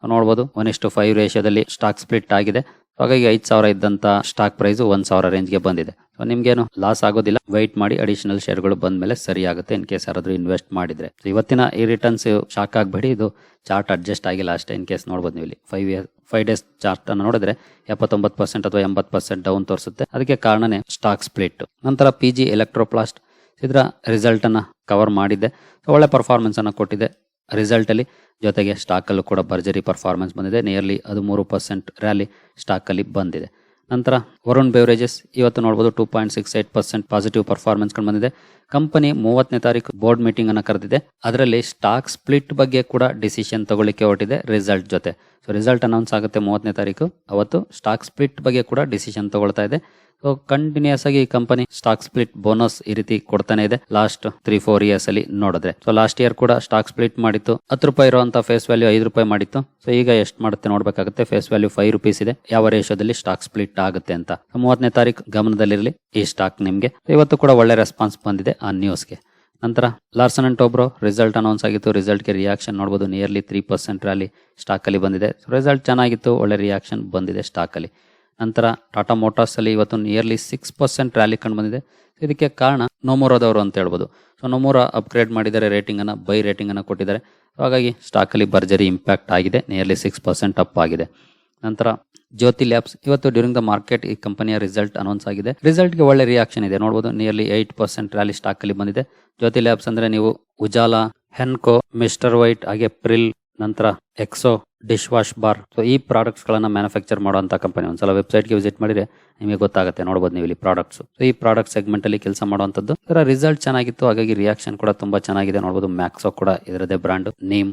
ನೋಡ್ಬೋದು. ಒನ್ ಇಷ್ಟು ಫೈವ್ ರೇಷಿಯೋದಲ್ಲಿ ಸ್ಟಾಕ್ ಸ್ಪ್ಲಿಟ್ ಆಗಿದೆ. ಹಾಗಾಗಿ ಐದು ಸಾವಿರ ಇದ್ದಂಥ ಸ್ಟಾಕ್ ಪ್ರೈಸು ಒಂದು ಸಾವಿರ ರೇಂಜ್ಗೆ ಬಂದಿದೆ. ನಿಮ್ಗೇನು ಲಾಸ್ ಆಗೋದಿಲ್ಲ. ವೈಟ್ ಮಾಡಿ ಅಡಿಷನಲ್ ಶೇರ್ಗಳು ಬಂದ ಮೇಲೆ ಸರಿ ಇನ್ ಕೇಸ್ ಯಾರಾದ್ರೂ ಇನ್ವೆಸ್ಟ್ ಮಾಡಿದ್ರೆ. ಇವತ್ತಿನ ಈ ರಿಟರ್ನ್ಸ್ ಶಾಕ್ ಆಗಬೇಡಿ. ಇದು ಚಾರ್ಟ್ ಅಡ್ಜಸ್ಟ್ ಆಗಿಲ್ಲ ಅಷ್ಟೇ ಇನ್ ಕೇಸ್ ನೋಡ್ಬೋದು ನೀವು ಇಲ್ಲಿ five year five days chart ಅನ್ನು ನೋಡಿದ್ರೆ ಎಪ್ಪತ್ತೊಂಬತ್ತು ಪರ್ಸೆಂಟ್ ಅಥವಾ ಎಂಬತ್ತು ಪರ್ಸೆಂಟ್ ಡೌನ್ ತೋರಿಸುತ್ತೆ. ಅದಕ್ಕೆ ಕಾರಣನೇ ಸ್ಟಾಕ್ ಸ್ಪ್ಲಿಟ್ ನಂತರ ಪಿ ಜಿ ಎಲೆಕ್ಟ್ರೋಪ್ಲಾಸ್ಟ್ ಇದರ ರಿಸಲ್ಟ್ ಅನ್ನ ಕವರ್ ಮಾಡಿದ್ದೆ. ಒಳ್ಳೆ ಪರ್ಫಾರ್ಮೆನ್ಸ್ ಅನ್ನು ಕೊಟ್ಟಿದೆ ರಿಸಲ್ಟ್ ಅಲ್ಲಿ. ಜೊತೆಗೆ ಸ್ಟಾಕ್ ಅಲ್ಲೂ ಕೂಡ ಭರ್ಜರಿ ಪರ್ಫಾರ್ಮೆನ್ಸ್ ಬಂದಿದೆ. ನಿಯರ್ಲಿ ಹದಿಮೂರು ಪರ್ಸೆಂಟ್ ರ್ಯಾಲಿ ಸ್ಟಾಕ್ ಅಲ್ಲಿ ಬಂದಿದೆ. ನಂತರ ವರುಣ್ ಬೆವರೇಜಸ್ ಇವತ್ತು ನೋಡ್ಬೋದು two point six eight percent positive performance ಕಂಡು ಬಂದಿದೆ. ಕಂಪನಿ ಮೂವತ್ತನೇ ತಾರೀಕು ಬೋರ್ಡ್ ಮೀಟಿಂಗ್ ಅನ್ನು ಕರೆದಿದೆ. ಅದರಲ್ಲಿ ಸ್ಟಾಕ್ ಸ್ಪ್ಲಿಟ್ ಬಗ್ಗೆ ಕೂಡ ಡಿಸಿಷನ್ ತಗೊಳ್ಳಿಕ್ಕೆ ಹೊರಟಿದೆ. ರಿಸಲ್ಟ್ ಜೊತೆ. ಸೊ ರಿಸಲ್ಟ್ ಅನೌನ್ಸ್ ಆಗುತ್ತೆ ಮೂವತ್ತನೇ ತಾರೀಕು. ಅವತ್ತು ಸ್ಟಾಕ್ ಸ್ಪ್ಲಿಟ್ ಬಗ್ಗೆ ಕೂಡ ಡಿಸಿಷನ್ ತಗೊಳ್ತಾ ಇದೆ. ಸೊ ಕಂಟಿನ್ಯೂಸ್ ಆಗಿ ಈ ಕಂಪನಿ ಸ್ಟಾಕ್ ಸ್ಪ್ಲಿಟ್ ಬೋನಸ್ ಈ ರೀತಿ ಕೊಡ್ತಾನೆ ಇದೆ. ಲಾಸ್ಟ್ ತ್ರೀ ಫೋರ್ ಇಯರ್ಸ್ ಅಲ್ಲಿ ನೋಡಿದ್ರೆ. ಸೊ ಲಾಸ್ಟ್ ಇಯರ್ ಕೂಡ ಸ್ಟಾಕ್ ಸ್ಪ್ಲಿಟ್ ಮಾಡಿತ್ತು. ಹತ್ತು ರೂಪಾಯಿ ಇರುವಂತ ಫೇಸ್ ವ್ಯಾಲ್ಯೂ ಐದು ರೂಪಾಯಿ ಮಾಡಿತ್ತು. ಸೊ ಈಗ ಎಷ್ಟು ಮಾಡುತ್ತೆ ನೋಡ್ಬೇಕಾಗುತ್ತೆ. ಫೇಸ್ ವ್ಯಾಲ್ಯೂ ಫೈವ್ ರುಪೀಸ್ ಇದೆ. ಯಾವ ರೇಷದಲ್ಲಿ ಸ್ಟಾಕ್ ಸ್ಪ್ಲಿಟ್ ಆಗುತ್ತೆ ಅಂತ. ಮೂವತ್ತನೇ ತಾರೀಕು ಗಮನದಲ್ಲಿರಲಿ ಈ ಸ್ಟಾಕ್ ನಿಮಗೆ. ಇವತ್ತು ಕೂಡ ಒಳ್ಳೆ ರೆಸ್ಪಾನ್ಸ್ ಬಂದಿದೆ ಆ ನ್ಯೂಸ್ಗೆ ನಂತರ Larsen and Toubro result announce ಆಗಿತ್ತು. ರಿಸಲ್ಟ್ಗೆ ರಿಯಾಕ್ಷನ್ ನೋಡಬಹುದು ನಿಯರ್ಲಿ ತ್ರೀ ಪರ್ಸೆಂಟ್ ರ್ಯಾಲಿ ಸ್ಟಾಕಲ್ಲಿ ಬಂದಿದೆ. ರಿಸಲ್ಟ್ ಚೆನ್ನಾಗಿತ್ತು. ಒಳ್ಳೆ ರಿಯಾಕ್ಷನ್ ಬಂದಿದೆ ಸ್ಟಾಕಲ್ಲಿ ನಂತರ ಟಾಟಾ ಮೋಟಾರ್ಸಲ್ಲಿ ಇವತ್ತು ನಿಯರ್ಲಿ ಸಿಕ್ಸ್ ಪರ್ಸೆಂಟ್ ರ್ಯಾಲಿ ಕಂಡು ಬಂದಿದೆ. ಇದಕ್ಕೆ ಕಾರಣ ನೋಮೋರಾದವರು ಅಂತ ಹೇಳ್ಬೋದು. ಸೊ ನೋಮೋರಾ ಅಪ್ಗ್ರೇಡ್ ಮಾಡಿದ್ದಾರೆ. ರೇಟಿಂಗನ್ನು ಬೈ ರೇಟಿಂಗನ್ನು ಕೊಟ್ಟಿದ್ದಾರೆ. ಹಾಗಾಗಿ ಸ್ಟಾಕಲ್ಲಿ ಭರ್ಜರಿ ಇಂಪ್ಯಾಕ್ಟ್ ಆಗಿದೆ. ನಿಯರ್ಲಿ ಸಿಕ್ಸ್ ಪರ್ಸೆಂಟ್ ಅಪ್ ಆಗಿದೆ. ನಂತರ ಜ್ಯೋತಿ ಲ್ಯಾಬ್ಸ್. ಇವತ್ತು ಡ್ಯೂರಿಂಗ್ ದ ಮಾರ್ಕೆಟ್ ಈ ಕಂಪನಿಯ ರಿಸಲ್ಟ್ ಅನೌನ್ಸ್ ಆಗಿದೆ. ರಿಸಲ್ಟ್ಗೆ ಒಳ್ಳೆ ರಿಯಾಕ್ಷನ್ ಇದೆ. ನೋಡಬಹುದು nearly eight percent rally stock ಅಲ್ಲಿ ಬಂದಿದೆ. ಜ್ಯೋತಿ ಲ್ಯಾಬ್ಸ್ ಅಂದ್ರೆ ನೀವು ಉಜಾಲಾ, ಹೆನ್ಕೋ, ಮಿಸ್ಟರ್ ವೈಟ್, ಹಾಗೆ ಪ್ರಿಲ್, ನಂತರ Exo dish wash bar. So ಈ ಪ್ರಾಡಕ್ಟ್ಸ್ ಗಳನ್ನ ಮ್ಯಾನುಫ್ಯಾಕ್ಚರ್ ಮಾಡುವಂತ ಕಂಪನಿ ಒಂದ್ಸಲ ವೆಬ್ಸೈಟ್ಗೆ ವಿಸಿಟ್ ಮಾಡಿದ್ರೆ ನಿಮಗೆ ಗೊತ್ತಾಗುತ್ತೆ. ನೋಡ್ಬೋದು ನೀವು ಇಲ್ಲಿ ಪ್ರಾಡಕ್ಟ್ಸ್ ಸೊ ಈ ಪ್ರಾಡಕ್ಟ್ ಸೆಗ್ಮೆಂಟ್ ಅಲ್ಲಿ ಕೆಲಸ ಮಾಡುವಂಥದ್ದು ಇದರ ರಿಸಲ್ಟ್ ಚೆನ್ನಾಗಿತ್ತು. ಹಾಗಾಗಿ ರಿಯಾಕ್ಷನ್ ಕೂಡ ತುಂಬಾ ಚೆನ್ನಾಗಿದೆ. ನೋಡಬಹುದು ಮ್ಯಾಕ್ಸೋ ಕೂಡ ಇದರದೇ ಬ್ರಾಂಡ್ ನೇಮ್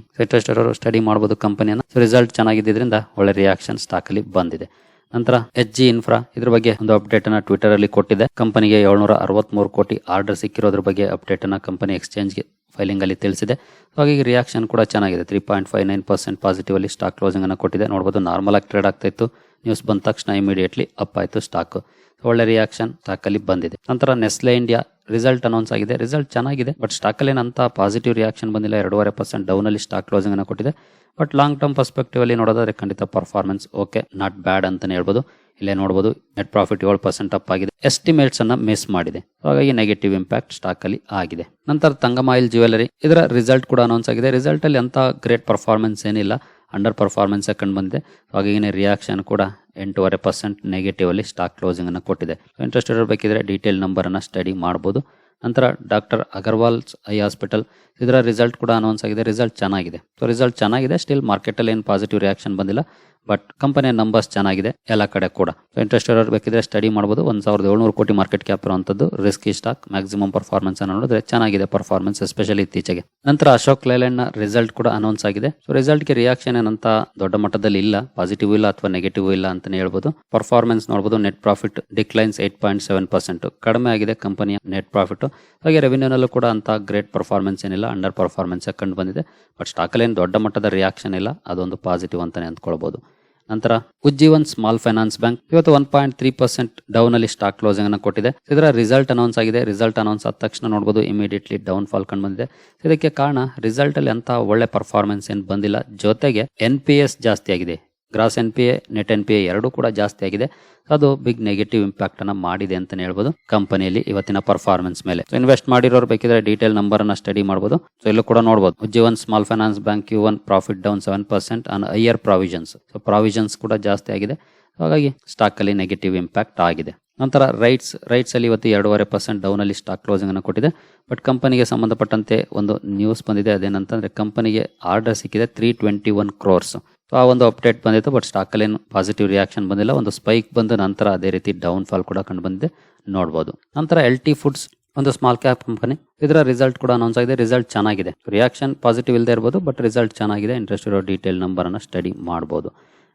ಅವರು ಸ್ಟಡಿ ಮಾಡಬಹುದು ಕಂಪನಿಯನ್ನ ಸೊ ರಿಸಲ್ಟ್ ಚೆನ್ನಾಗಿದ್ದರಿಂದ ಒಳ್ಳೆ ರಿಯಾಕ್ಷನ್ ಸ್ಟಾಕ್ ಅಲ್ಲಿ ಬಂದಿದೆ. ನಂತರ ಎಚ್ ಜಿ ಇನ್ಫ್ರಾ ಇದ್ರ ಬಗ್ಗೆ ಒಂದು ಅಪ್ಡೇಟ್ ಅನ್ನ ಟ್ವಿಟರ್ ಅಲ್ಲಿ ಕೊಟ್ಟಿದೆ. ಕಂಪನಿಗೆ ಏಳ್ನೂರ ಅರವತ್ಮೂರು ಕೋಟಿ ಆರ್ಡರ್ ಸಿಕ್ಕಿರೋದ್ರ ಬಗ್ಗೆ ಅಪ್ಡೇಟ್ ಅನ್ನ ಕಂಪನಿ ಎಕ್ಸ್ಚೇಂಜ್ಗೆ ಫೈಲಿಂಗ್ ಅಲ್ಲಿ ತಿಳಿಸಿದೆ ಹಾಗಾಗಿ ರಿಯಾಕ್ಷನ್ ಕೂಡ ಚೆನ್ನಾಗಿದೆ. Three point five nine percent positive ಅಲ್ಲಿ ಸ್ಟಾಕ್ ಕ್ಲೋಸಿಂಗ್ ಅನ್ನು ಕೊಟ್ಟಿದೆ. ನೋಡ್ಬೋದು ನಾರ್ಮಲ್ ಆಗಿ ಟ್ರೇಡ್ ಆಗ್ತಾ ಇತ್ತು. ನ್ಯೂಸ್ ಬಂದ ತಕ್ಷಣ ಇಮಿಡಿಯೇಟ್ಲಿ ಅಪ್ ಆಯಿತು ಸ್ಟಾಕ್ ಒಳ್ಳೆ ರಿಯಾಕ್ಷನ್ ಸ್ಟಾಕಲ್ಲಿ ಬಂದಿದೆ. ನಂತರ ನೆಸ್ಲೆ ಇಂಡಿಯಾ ರಿಸಲ್ಟ್ ಅನೌನ್ಸ್ ಆಗಿದೆ. ರಿಸಲ್ಟ್ ಚೆನ್ನಾಗಿದೆ ಬಟ್ ಸ್ಟಾಕ್ ಅಲ್ಲಿ ಏನಂತ ಪಾಸಿಟಿವ್ ರಿಯಾಕ್ಷನ್ ಬಂದಿಲ್ಲ. ಎರಡೂವರೆ ಪರ್ಸೆಂಟ್ ಡೌನ್ ಅಲ್ಲಿ ಸ್ಟಾಕ್ ಕ್ಲೋಸಿಂಗ್ ಅನ್ನು ಕೊಟ್ಟಿದೆ. ಬಟ್ ಲಾಂಗ್ ಟರ್ಮ್ ಪರ್ಸ್ಪೆಕ್ಟಿವ್ ಅಲ್ಲಿ ನೋಡೋದಾದ್ರೆ ಖಂಡಿತ ಪರ್ಫಾರ್ಮೆನ್ಸ್ ಓಕೆ ನಾಟ್ ಬ್ಯಾಡ್ ಅಂತಲೇ ಹೇಳ್ಬೋದು. ಇಲ್ಲೇ ನೋಡಬಹುದು ನೆಟ್ ಪ್ರಾಫಿಟ್ ಏಳು ಪರ್ಸೆಂಟ್ ಅಪ್ ಆಗಿದೆ. ಎಸ್ಟಿಮೇಟ್ಸ್ ಅನ್ನ ಮಿಸ್ ಮಾಡಿದೆ. ಹಾಗಾಗಿ ನೆಗೆಟಿವ್ ಇಂಪ್ಯಾಕ್ಟ್ ಸ್ಟಾಕ್ ಅಲ್ಲಿ ಆಗಿದೆ. ನಂತರ ತಂಗಮಾಯಿಲ್ ಜ್ಯುವೆಲರಿ ಇದರ ರಿಸಲ್ಟ್ ಕೂಡ ಅನೌನ್ಸ್ ಆಗಿದೆ. ರಿಸಲ್ಟ್ ಅಲ್ಲಿ ಅಂತ ಗ್ರೇಟ್ ಪರ್ಫಾರ್ಮೆನ್ಸ್ ಏನಿಲ್ಲ. ಅಂಡರ್ ಪರ್ಫಾರ್ಮೆನ್ಸ್ ಕಂಡು ಬಂದಿದೆ. ಹಾಗಾಗಿ ರಿಯಾಕ್ಷನ್ ಕೂಡ ಎಂಟೂವರೆ ಪರ್ಸೆಂಟ್ ನೆಗೆಟಿವ್ ಅಲ್ಲಿ ಸ್ಟಾಕ್ ಕ್ಲೋಸಿಂಗ್ ಅನ್ನು ಕೊಟ್ಟಿದೆ. ಇಂಟ್ರೆಸ್ಟ್ ಇರಬೇಕಿದ್ರೆ ಡೀಟೇಲ್ ನಂಬರ್ ಅನ್ನ ಸ್ಟಡಿ ಮಾಡಬಹುದು ನಂತರ ಡಾಕ್ಟರ್ ಅಗರ್ವಾಲ್ಸ್ ಐ ಹಾಸ್ಪಿಟಲ್ ಇದರ ರಿಸಲ್ಟ್ ಕೂಡ ಅನೌನ್ಸ್ ಆಗಿದೆ. ರಿಸಲ್ಟ್ ಚೆನ್ನಾಗಿದೆ. ಸೊ ರಿಸಲ್ಟ್ ಚೆನ್ನಾಗಿದೆ. ಸ್ಟಿಲ್ ಮಾರ್ಕೆಟಲ್ಲಿ ಏನು ಪಾಸಿಟಿವ್ ರಿಯಾಕ್ಷನ್ ಬಂದಿಲ್ಲ. ಬಟ್ ಕಂಪನಿಯ ನಂಬರ್ಸ್ ಚೆನ್ನಾಗಿದೆ, ಎಲ್ಲ ಕಡೆ ಕೂಡ. ಇಂಟ್ರೆಸ್ಟ್ ಇರೋರು ಬೇಕಿದ್ರೆ ಸ್ಟಡಿ ಮಾಡಬಹುದು ಒಂದು ಸಾವಿರದ ಏಳ್ನೂರು ಕೋಟಿ ಮಾರ್ಕೆಟ್ ಕ್ಯಾಪ್ ಇರುವಂಥದ್ದು ರಿಸ್ಕಿ ಸ್ಟಾಕ್ ಮ್ಯಾಕ್ಸಿಮಮ್ ಪರ್ಫಾರ್ಮೆನ್ಸ್ ಅನ್ನು ನೋಡಿದ್ರೆ ಚೆನ್ನಾಗಿದೆ ಪರ್ಫಾರ್ಮೆನ್ಸ್ ಎಸ್ಪೆಷಲಿ ಇತ್ತೀಚೆಗೆ. ನಂತರ ಅಶೋಕ್ ಲೇಲ್ಯಾಂಡ್ ರಿಸಲ್ಟ್ ಕೂಡ ಅನೌನ್ಸ್ ಆಗಿದೆ. ಸೊ ರಿಸಲ್ಟ್ಗೆ ರಿಯಾಕ್ಷನ್ ಏನಂತ ದೊಡ್ಡ ಮಟ್ಟದಲ್ಲಿ ಇಲ್ಲ. ಪಾಸಿಟಿವ್ ಇಲ್ಲ ಅಥವಾ ನೆಗೆಟಿವ್ ಇಲ್ಲ ಅಂತಾನೆ ಹೇಳ್ಬೋದು. ಪರ್ಫಾರ್ಮೆನ್ಸ್ ನೋಡಬಹುದು net profit declines eight point seven percent ಕಡಿಮೆ ಆಗಿದೆ ಕಂಪನಿಯ ನೆಟ್ ಪ್ರಾಫಿಟ್ ಹಾಗೆ ರೆವಿನ್ಯೂನಲ್ಲೂ ಕೂಡ ಅಂತ ಗ್ರೇಟ್ ಪರ್ಫಾರ್ಮೆನ್ಸ್ ಏನಿಲ್ಲ ಅಂಡರ್ ಪರ್ಫಾರ್ಮೆನ್ಸ್ ಕಂಡು ಬಂದಿದೆ. ಬಟ್ ಸ್ಟಾಕಲ್ಲಿ ಏನು ದೊಡ್ಡ ಮಟ್ಟದ ರಿಯಾಕ್ಷನ್ ಇಲ್ಲ, ಅದೊಂದು ಪಾಸಿಟಿವ್ ಅಂತಾನೆ ಅಂದ್ಕೊಳ್ಬಹುದು ನಂತರ ಉಜ್ಜೀವನ್ ಸ್ಮಾಲ್ ಫೈನಾನ್ಸ್ ಬ್ಯಾಂಕ್ ಇವತ್ತು one point three percent down ಅಲ್ಲಿ ಸ್ಟಾಕ್ ಕ್ಲೋಸಿಂಗ್ ಅನ್ನು ಕೊಟ್ಟಿದೆ ಇದರ ರಿಸಲ್ಟ್ ಅನೌನ್ಸ್ ಆಗಿದೆ. ರಿಸಲ್ಟ್ ಅನೌನ್ಸ್ ಆದ ತಕ್ಷಣ ನೋಡಬಹುದು ಇಮಿಡಿಯೇಟ್ಲಿ ಡೌನ್ ಫಾಲ್ ಕಂಡು ಬಂದಿದೆ. ಇದಕ್ಕೆ ಕಾರಣ ರಿಸಲ್ಟ್ ಅಲ್ಲಿ ಅಂತ ಒಳ್ಳೆ ಪರ್ಫಾರ್ಮೆನ್ಸ್ ಏನು ಬಂದಿಲ್ಲ. ಜೊತೆಗೆ ಎನ್ ಪಿ ಎಸ್ ಜಾಸ್ತಿ ಆಗಿದೆ. Gross N P A, net N P A ಎರಡೂ ಕೂಡ ಜಾಸ್ತಿ ಆಗಿದೆ. ಅದು ಬಿಗ್ ನೆಗೆಟಿವ್ ಇಂಪ್ಯಾಕ್ಟ್ ಅನ್ನ ಮಾಡಿದೆ ಅಂತ ಹೇಳ್ಬೋದು ಕಂಪನಿಯಲ್ಲಿ ಇವತ್ತಿನ ಪರ್ಫಾರ್ಮೆನ್ಸ್ ಮೇಲೆ. ಇನ್ವೆಸ್ಟ್ ಮಾಡಿರೋರು ಬೇಕಿದ್ರೆ ಡೀಟೇಲ್ ನಂಬರ್ ಅನ್ನ ಸ್ಟಡಿ ಮಾಡಬಹುದು ಸೊ ಇಲ್ಲೂ ಕೂಡ ನೋಡಬಹುದು Ujjivan small finance bank Q one profit down seven percent on higher provisions so provisions ಕೂಡ ಜಾಸ್ತಿ ಆಗಿದೆ. ಹಾಗಾಗಿ ಸ್ಟಾಕ್ ಅಲ್ಲಿ ನೆಗೆಟಿವ್ ಇಂಪ್ಯಾಕ್ಟ್ ಆಗಿದೆ. ನಂತರ ರೈಟ್ಸ್ ರೈಟ್ಸ್ ಅಲ್ಲಿ ಇವತ್ತು ಎರಡೂವರೆ ಪರ್ಸೆಂಟ್ ಡೌನ್ ಅಲ್ಲಿ ಸ್ಟಾಕ್ ಕ್ಲೋಸಿಂಗ್ ಅನ್ನು ಕೊಟ್ಟಿದೆ. ಬಟ್ ಕಂಪನಿಗೆ ಸಂಬಂಧಪಟ್ಟಂತೆ ಒಂದು ನ್ಯೂಸ್ ಬಂದಿದೆ. ಅದೇನಂತಂದ್ರೆ ಕಂಪನಿಗೆ ಆರ್ಡರ್ ಸಿಕ್ಕಿದೆ three twenty one crores so ಆ ಒಂದು ಅಪ್ಡೇಟ್ ಬಂದಿತ್ತು ಬಟ್ ಸ್ಟಾಕ್ ಏನು ಪಾಸಿಟಿವ್ ರಿಯಾಕ್ಷನ್ ಬಂದಿಲ್ಲ. ಒಂದು ಸ್ಪೈಕ್ ಬಂದ ನಂತರ ಅದೇ ರೀತಿ ಡೌನ್ ಫಾಲ್ ಕೂಡ ಕಂಡು ಬಂದಿದೆ. ನೋಡಬಹುದು ನಂತರ ಎಲ್ ಟಿ ಫುಡ್ಸ್ ಒಂದು ಸ್ಮಾಲ್ ಕ್ಯಾಪ್ ಕಂಪನಿ ಇದರ ರಿಸಲ್ಟ್ ಕೂಡ ಅನೌನ್ಸ್ ಆಗಿದೆ. ರಿಸಲ್ಟ್ ಚೆನ್ನಾಗಿದೆ. ರಿಯಾಕ್ಷನ್ ಪಾಸಿಟಿವ್ ಇಲ್ಲದೆ ಇರ್ಬೋದು ಬಟ್ ರಿಸಲ್ಟ್ ಚೆನ್ನಾಗಿದೆ. ಇಂಟ್ರೆಸ್ಟ್ ಇರೋ ಡೀಟೇಲ್ ನಂಬರನ್ನು ಸ್ಟಡಿ ಮಾಡಬಹುದು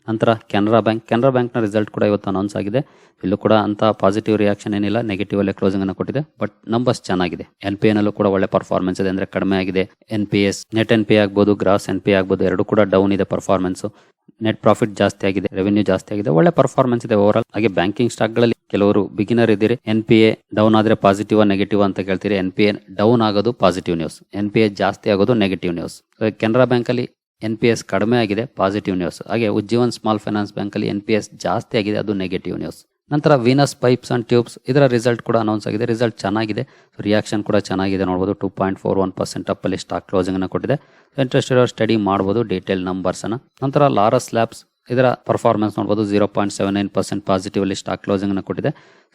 ನಂತರ ಕೆನರಾ ಬ್ಯಾಂಕ್. ಕೆನರಾ ಬ್ಯಾಂಕ್ನ ರಿಸಲ್ಟ್ ಕೂಡ ಇವತ್ತು ಅನೌನ್ಸ್ ಆಗಿದೆ. ಇಲ್ಲೂ ಕೂಡ ಅಂತ ಪಾಸಿಟಿವ್ ರಿಯಾಕ್ಷನ್ ಏನಿಲ್ಲ. ನೆಗೆಟಿವ್ ಅಲ್ಲೇ ಕ್ಲೋಸಿಂಗ್ ಅನ್ನು ಕೊಟ್ಟಿದೆ. ಬಟ್ ನಂಬರ್ಸ್ ಚೆನ್ನಾಗಿದೆ. ಎನ್ ಪಿ ನಲ್ಲೂ ಕೂಡ ಒಳ್ಳೆ ಪರ್ಫಾರ್ಮೆನ್ಸ್ ಇದೆ ಅಂದ್ರೆ ಕಡಿಮೆ ಆಗಿದೆ. N P S net N P ಆಗ್ಬೋದು ಗ್ರಾಸ್ ಎನ್ ಪಿ ಆಗ್ಬೋದು, ಎರಡು ಕೂಡ ಡೌನ್ ಇದೆ ಪರ್ಫಾರ್ಮೆನ್ಸ್ ನೆಟ್ ಪ್ರಾಫಿಟ್ ಜಾಸ್ತಿ ಆಗಿದೆ ರೆವೆನ್ಯೂ ಜಾಸ್ತಿ ಆಗಿದೆ. ಒಳ್ಳೆ ಪರ್ಫಾರ್ಮೆನ್ಸ್ ಇದೆ ಓವರ್ ಆಲ್ ಹಾಗೆ ಬ್ಯಾಂಕಿಂಗ್ ಸ್ಟಾಕ್ಗಳಲ್ಲಿ ಕೆಲವರು ಬಿಗಿನರ್ ಇದ್ದೀರಿ. ಎನ್ ಪಿ ಎ ಡೌನ್ ಆದ್ರೆ ಪಾಸಿಟಿವ್ ನೆಗೆಟಿವ್ ಅಂತ ಕೇಳ್ತೀರಿ. ಎನ್ ಪಿ ಎ ಡೌನ್ ಆಗೋದು positive news N P A ಜಾಸ್ತಿ ಆಗೋದು ನೆಗೆಟಿವ್ ನ್ಯೂಸ್ ಕೆನರಾ ಬ್ಯಾಂಕ್ ಅಲ್ಲಿ ಎನ್ ಪಿ ಎಸ್ ಕಡಿಮೆ ಆಗಿದೆ ಪಾಸಿಟಿವ್ ನ್ಯೂಸ್ ಹಾಗೆ ಉಜ್ಜೀವನ್ ಸ್ಮಾಲ್ ಫೈನಾನ್ಸ್ ಬ್ಯಾಂಕ್ ಅಲ್ಲಿ ಎನ್ ಪಿ ಎಸ್ ಜಾಸ್ತಿ ಆಗಿದೆ, ಅದು ನೆಗೆಟಿವ್ ನ್ಯೂಸ್ ನಂತರ ವೀನಸ್ ಪೈಪ್ಸ್ ಆ್ಯಂಡ್ ಟ್ಯೂಬ್ಸ್ ಇದರ ರಿಸಲ್ಟ್ ಕೂಡ ಅನೌನ್ಸ್ ಆಗಿದೆ ರಿಸಲ್ಟ್ ಚೆನ್ನಾಗಿದೆ. ರಿಯಾಕ್ಷನ್ ಕೂಡ ಚೆನ್ನಾಗಿದೆ, ನೋಡ್ಬೋದು. Two point four one percent ಅಪ್ಪಲ್ಲಿ stock closing ಅನ್ನು ಕೊಟ್ಟಿದೆ. ಇಂಟ್ರೆಸ್ಟ್ ಇರೋ ಸ್ಟಡಿ ಮಾಡ್ಬೋದು ಡೀಟೇಲ್ ನಂಬರ್ಸ್ ಅನ್ನ. ನಂತರ ಲಾರಸ್ ಲ್ಯಾಬ್ಸ್ ಇದರ ಪರ್ಫಾರ್ಮೆನ್ಸ್ ನೋಡಬಹುದು zero point seven nine percent positive ಅಲ್ಲಿ ಸ್ಟಾಕ್ ಕ್ಲೋಸಿಂಗ್ ಅನ್ನು ಕೊಟ್ಟಿದೆ.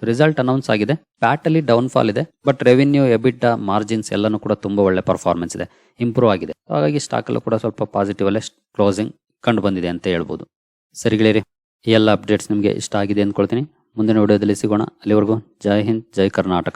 ರಿಸಲ್ಟ್ ಅನೌನ್ಸ್ ಆಗಿದೆ. ಪ್ಯಾಟ್ ಅಲ್ಲಿ ಡೌನ್ ಫಾಲ್ ಇದೆ. ಬಟ್ ರೆವಿನ್ಯೂ ಎಬಿಟ್ ಮಾರ್ಜಿನ್ಸ್ ಎಲ್ಲನೂ ಕೂಡ ತುಂಬಾ ಒಳ್ಳೆ ಪರ್ಫಾರ್ಮೆನ್ಸ್ ಇದೆ. ಇಂಪ್ರೂವ್ ಆಗಿದೆ. ಹಾಗಾಗಿ ಸ್ಟಾಕ್ ಅಲ್ಲೂ ಕೂಡ ಸ್ವಲ್ಪ ಪಾಸಿಟಿವ್ ಅಲ್ಲೇ ಕ್ಲೋಸಿಂಗ್ ಕಂಡು ಬಂದಿದೆ ಅಂತ ಹೇಳ್ಬೋದು. ಸರಿಗಳಿರಿ ಈ ಎಲ್ಲ ಅಪ್ಡೇಟ್ಸ್ ನಿಮಗೆ ಇಷ್ಟ ಆಗಿದೆ ಅಂದ್ಕೊಳ್ತೀನಿ. ಮುಂದಿನ ವಿಡಿಯೋದಲ್ಲಿ ಸಿಗೋಣ. ಅಲ್ಲಿವರೆಗೂ ಜೈ ಹಿಂದ್, ಜೈ ಕರ್ನಾಟಕ.